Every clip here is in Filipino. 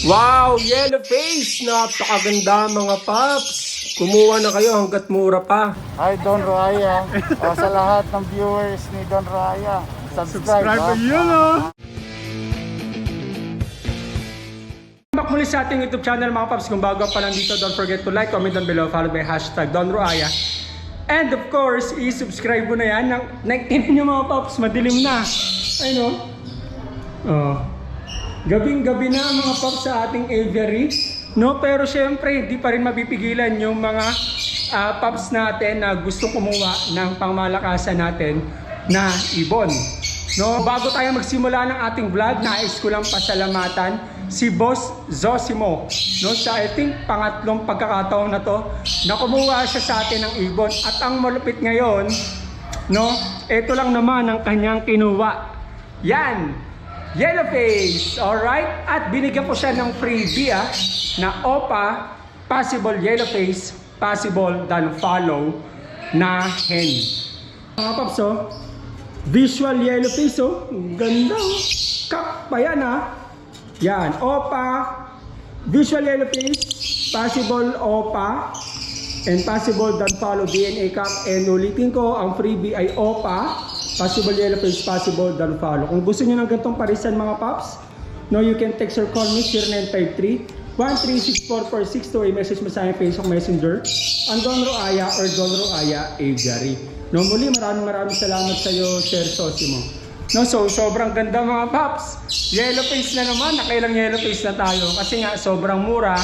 Wow, yellow face! Napakaganda mga paps! Kumuha na kayo hanggat mura pa. Hi Don Raya. o, sa lahat ng viewers ni Don Raya. Subscribe, ha? yun oh! Back muli sa ating YouTube channel mga paps. Kung bago pa lang dito, don't forget to like, comment down below, follow by hashtag Don Ruaya. And of course, i-subscribe mo na yan. Nang, nagtinan nyo mga paps, madilim na. Ay no? Oh. Gabing-gabi na mga paps sa ating aviary. No, pero syempre, hindi pa rin mapipigilan yung mga ah, paps natin na gusto kumuha ng pangmalakasan natin na ibon. No, bago tayo magsimula ng ating vlog, nais ko lang pasalamatan si Boss Zosimo. No, sa I think pangatlong pagkakataon na to na kumuha siya sa atin ng ibon. At ang malupit ngayon, no, ito lang naman ang kanyang kinuha. Yan, Yellow face, alright? At binigyan ko siya ng freebie ah, na OPA, possible yellow face, possible than follow na hen. Mga paps oh, visual yellow face oh, ganda oh. Kap pa yan ah. Yan, OPA, visual yellow face, possible OPA, and possible than follow DNA cap. And ulitin ko, ang freebie ay OPA, possible yellow face, possible than follow. Kung gusto niyo ng gantong parisan mga paps, no, you can text or call me 0953 1364462 ay message mo sa aking Facebook Messenger ang Don Roaya or Don Roaya Aviary. No, muli maraming maraming salamat sa iyo, Sir Sosimo. No, so sobrang ganda mga paps. Yellow face na naman, nakailang yellow face na tayo kasi nga sobrang mura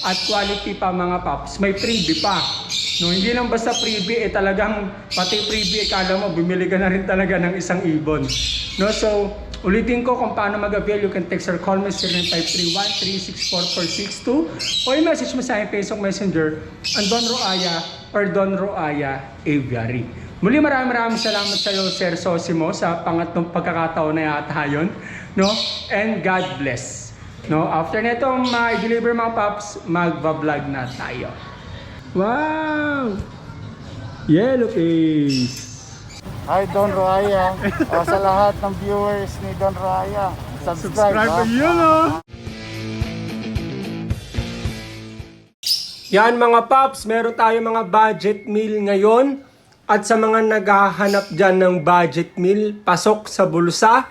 at quality pa mga paps. May freebie pa. No, hindi lang basta freebie eh talagang pati freebie kala mo bumili ka na rin talaga ng isang ibon. No, so ulitin ko kung paano mag-avail. You can text or call me 0953-1364462 o i-message mo sa aking Facebook Messenger ang Don Roaya or Don Roaya Aviary. Muli maraming maraming salamat sa iyo, Sir Sosimo, sa pangatlong pagkakataon na yata yun. No? And God bless. No? After nitong ma-deliver mga paps, magbablog na tayo. Wow! Yellow face! Hi Don Raya. o, sa lahat ng viewers ni Don Raya. Subscribe, ha? yun oh! Yan mga paps, meron tayo mga budget meal ngayon. At sa mga naghahanap dyan ng budget meal, pasok sa bulsa.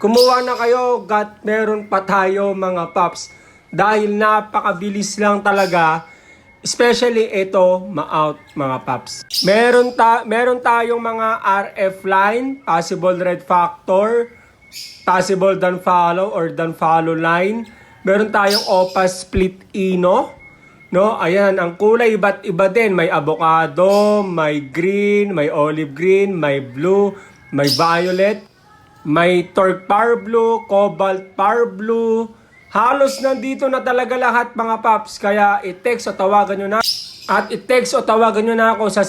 Kumuha na kayo, gat meron pa tayo mga paps. Dahil napakabilis lang talaga, especially ito, ma-out mga paps. Meron, ta meron tayong mga RF line, possible red factor, possible done follow or done follow line. Meron tayong OPA split ino. No, ayan, ang kulay iba't iba din. May avocado, may green, may olive green, may blue, may violet, may torque power blue, cobalt power blue. Halos nandito na talaga lahat mga paps. Kaya i-text o tawagan nyo na. At i-text o tawagan nyo na ako sa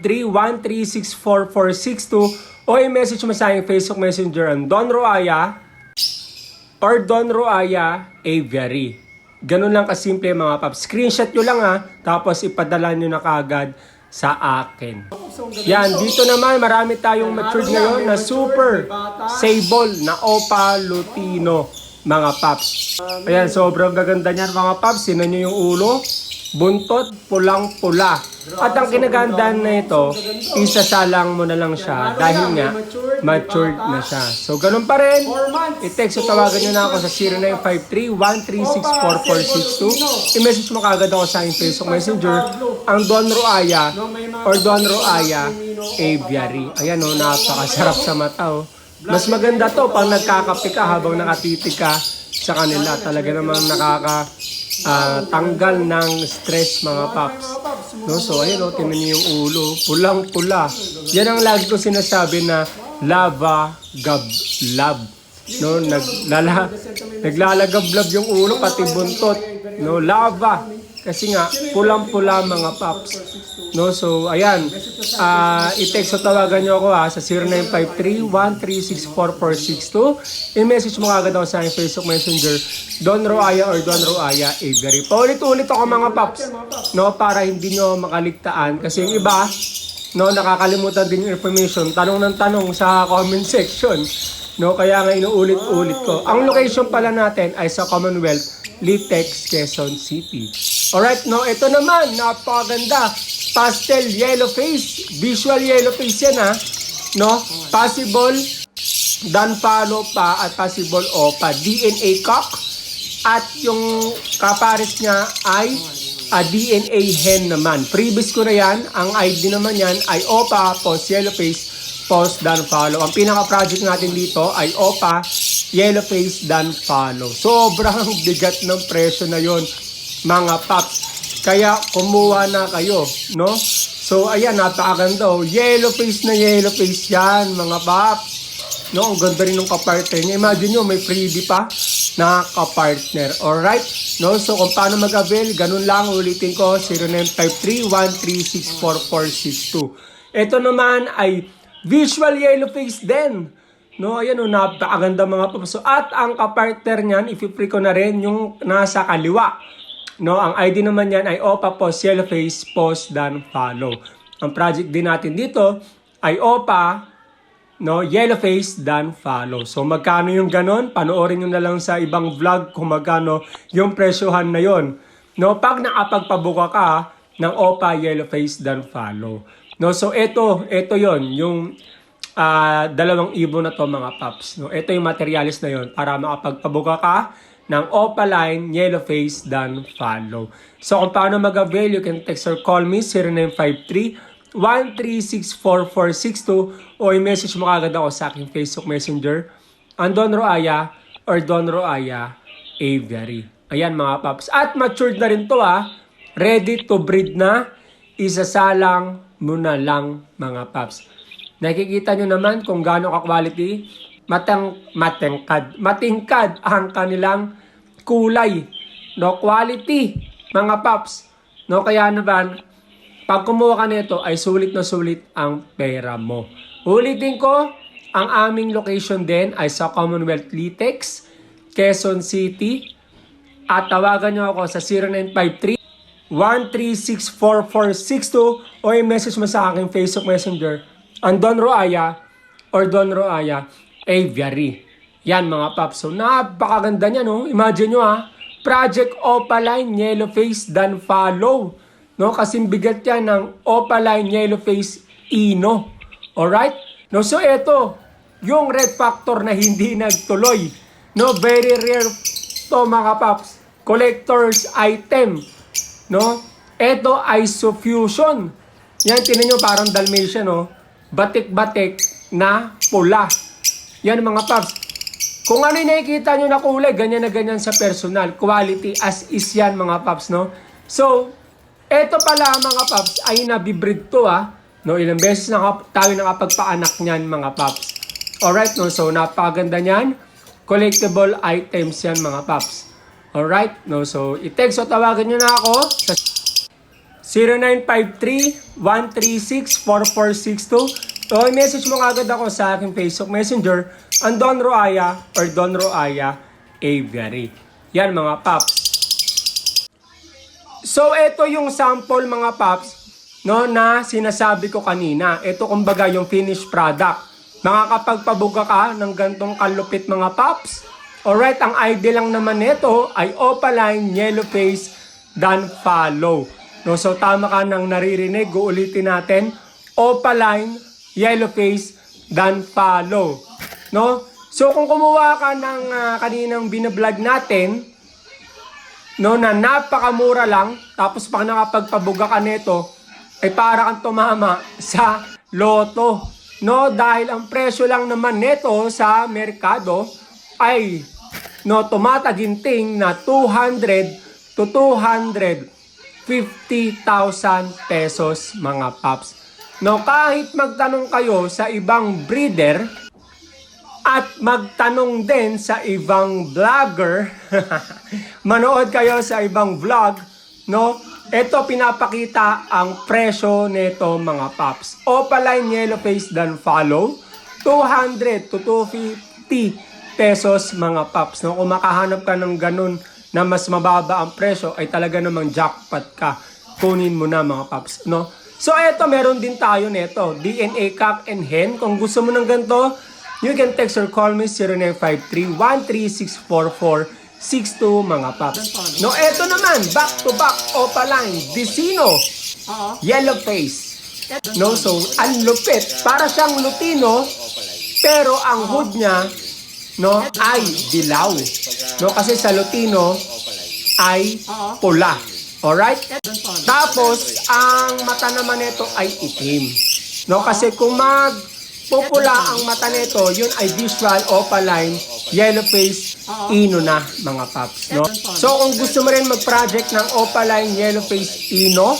0953-1364462 o i-message mo sa aking Facebook Messenger ang Don Roaya or Don Roaya Aviary. Ganun lang kasimple mga paps. Screenshot nyo lang ha, tapos ipadala nyo na kaagad sa akin. Yan, dito naman marami tayong matured ngayon na super sable na Opa Lutino mga paps. Ayan, sobrang gaganda niyan mga paps. Sino nyo yung ulo? Buntot, pulang-pula. At ang kinagandaan na ito, isasalang mo na lang siya dahil nga matured na siya. So, ganun pa rin. I-text o tawagan nyo na ako sa 0953-1364462. I-message mo kagad ako sa aking Facebook Messenger ang Don Roaya or Don Roaya Aviary. Ayan o, napakasarap sa mata o. Mas maganda to pag nagkakape ka habang nakatitig ka sa kanila. Talaga namang nakaka ah, tanggal ng stress mga paps. No, so ayun oh, tinan niyo yung ulo, pulang-pula. Yan ang lagi ko sinasabi na lava gab lab. No, naglala naglalagablab yung ulo pati buntot. No, lava. Kasi nga pulang-pula mga paps. No, so ayan. Ah, i-text o tawagan niyo ako ha sa 0953-1364462. I-message mo kagad ako sa aking Facebook Messenger Don Roaya or Don Roaya Avery. Paulit-ulit ako mga paps. No, para hindi nyo makaligtaan kasi yung iba no, nakakalimutan din yung information. Tanong ng tanong sa comment section. No, kaya nga inuulit-ulit ko. Ang location pala natin ay sa Commonwealth, Litex, Quezon City. Alright, no, ito naman, napakaganda. Pastel yellow face, visual yellow face yan ha. No, possible dan follow pa at possible opa. DNA cock at yung kapares niya ay a DNA hen naman. Previous ko na yan, ang ID naman yan ay OPA post yellow face post dan follow. Ang pinaka-project natin dito ay OPA yellow face dan follow. Sobrang bigat ng presyo na yon mga paps. Kaya kumuha na kayo, no? So ayan, napakaganda oh. Yellow face na yellow face yan, mga paps. No, ang ganda rin ng kapartner niya. Imagine nyo, may freebie pa na kapartner. Alright? No, so kung paano mag-avail, ganun lang, ulitin ko, 0953-1364462. Ito naman ay visual yellow face din. No, ayan o, napakaganda mga papaso. At ang kapartner niyan, ipi-free ko na rin yung nasa kaliwa. No, ang ID naman niyan ay OPA Post Yellow Face Post Dan Follow. Ang project din natin dito ay OPA no, yellow face dan follow. So magkano yung ganon? Panoorin nyo na lang sa ibang vlog kung magkano yung presyohan na yon. No, pag nakapagpabuka ka ng OPA yellow face dan follow. No, so ito, ito yon yung ah, dalawang ibon na to mga paps. No, ito yung materialis na yon para makapagpabuka ka ng OPA line, yellow face, dan follow. So kung paano mag-avail, you can text or call me 0953 1364462 o i-message mo kagad ako sa aking Facebook Messenger ang Don Roaya or Don Roaya Aviary. Ayan mga paps. At matured na rin to ah. Ready to breed na. Isasalang mo na lang mga paps. Nakikita nyo naman kung gaano ka-quality. Matang, matengkad. Matingkad ang kanilang kulay. No, quality. Mga paps. No, kaya naman, pag kumuha ka nito ay sulit na sulit ang pera mo. Ulitin ko, ang aming location din ay sa Commonwealth Litex, Quezon City. At tawagan nyo ako sa 0953 1364462 o i-message mo sa aking Facebook Messenger ang Don Roaya or Don Roaya Aviary. Yan mga paps. So napakaganda niya no. Imagine nyo ha. Project Opaline Yellow Face Dan Follow. No, kasing bigat yan ng Opaline Yellow Face Ino. Alright? No, so ito, yung red factor na hindi nagtuloy. No, very rare to mga paps. Collector's item. No? Ito ay suffusion. Yan, tinan nyo parang Dalmatian, no? Batik-batik na pula. Yan mga paps. Kung ano yung nakikita nyo na kulay, ganyan na ganyan sa personal. Quality as is yan mga paps, no? So, eto pala mga paps ay nabibreed to ah. No, ilang beses na tayo nakapagpaanak niyan mga paps. Alright, no? So, napakaganda niyan. Collectible items yan mga paps. Alright, no? So, i-text o tawagan nyo na ako sa 0953-136-4462 o i-message mo agad ako sa aking Facebook Messenger ang Don Roaya or Don Roaya Aviary. Yan mga paps. So, ito yung sample mga paps no, na sinasabi ko kanina. Ito kumbaga yung finished product. Makakapagpabuga ka ng gantong kalupit mga paps. Alright, ang ID lang naman nito ay Opaline Yellow Face Dan Follow. No, so tama ka nang naririnig, uulitin natin. Opaline Yellow Face Dan Follow. No? So kung kumuha ka ng ah, kaninang binablog natin, no, na napakamura lang, tapos pag nakapagpabuga ka nito, ay para kang tumama sa loto. No, dahil ang presyo lang naman nito sa merkado ay no tumataginting na 200 to 250,000 pesos mga paps. No, kahit magtanong kayo sa ibang breeder, at magtanong din sa ibang vlogger. Manood kayo sa ibang vlog, no? Ito pinapakita ang presyo nito mga paps. Opaline Yellow Face Dan Follow, 200 to 250 pesos mga paps. No? Kung makahanap ka ng ganun na mas mababa ang presyo, ay talaga namang jackpot ka. Kunin mo na mga paps. No? So eto meron din tayo nito, DNA cock and hen. Kung gusto mo ng ganito, You can text or call me 0953-1364462 mga paps. No, eto naman, back to back, Opaline, Dicino, Yellow Face. No, so, ang lupit. Para siyang Lutino, pero ang hood niya, no, ay dilaw. No, kasi sa Lutino, ay pula. Alright? Tapos, ang mata naman nito ay itim. No, kasi kung mag pupula ang mata nito, yun ay visual opaline, yellow face, ino na mga paps, no? So kung gusto mo rin mag-project ng opaline, yellow face, ino,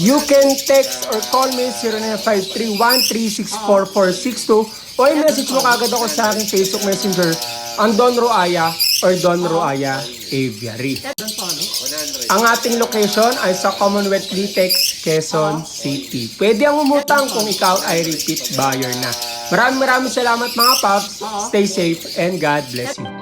you can text or call me 0953-1364462 o i-message mo kagad ako sa aking Facebook Messenger ang Don Roaya or Don Roaya Aviary. Ang ating location ay sa Commonwealth Litex, Quezon City. Pwede ang umutang kung ikaw ay repeat buyer na. Maraming maraming salamat mga paps. Stay safe and God bless you.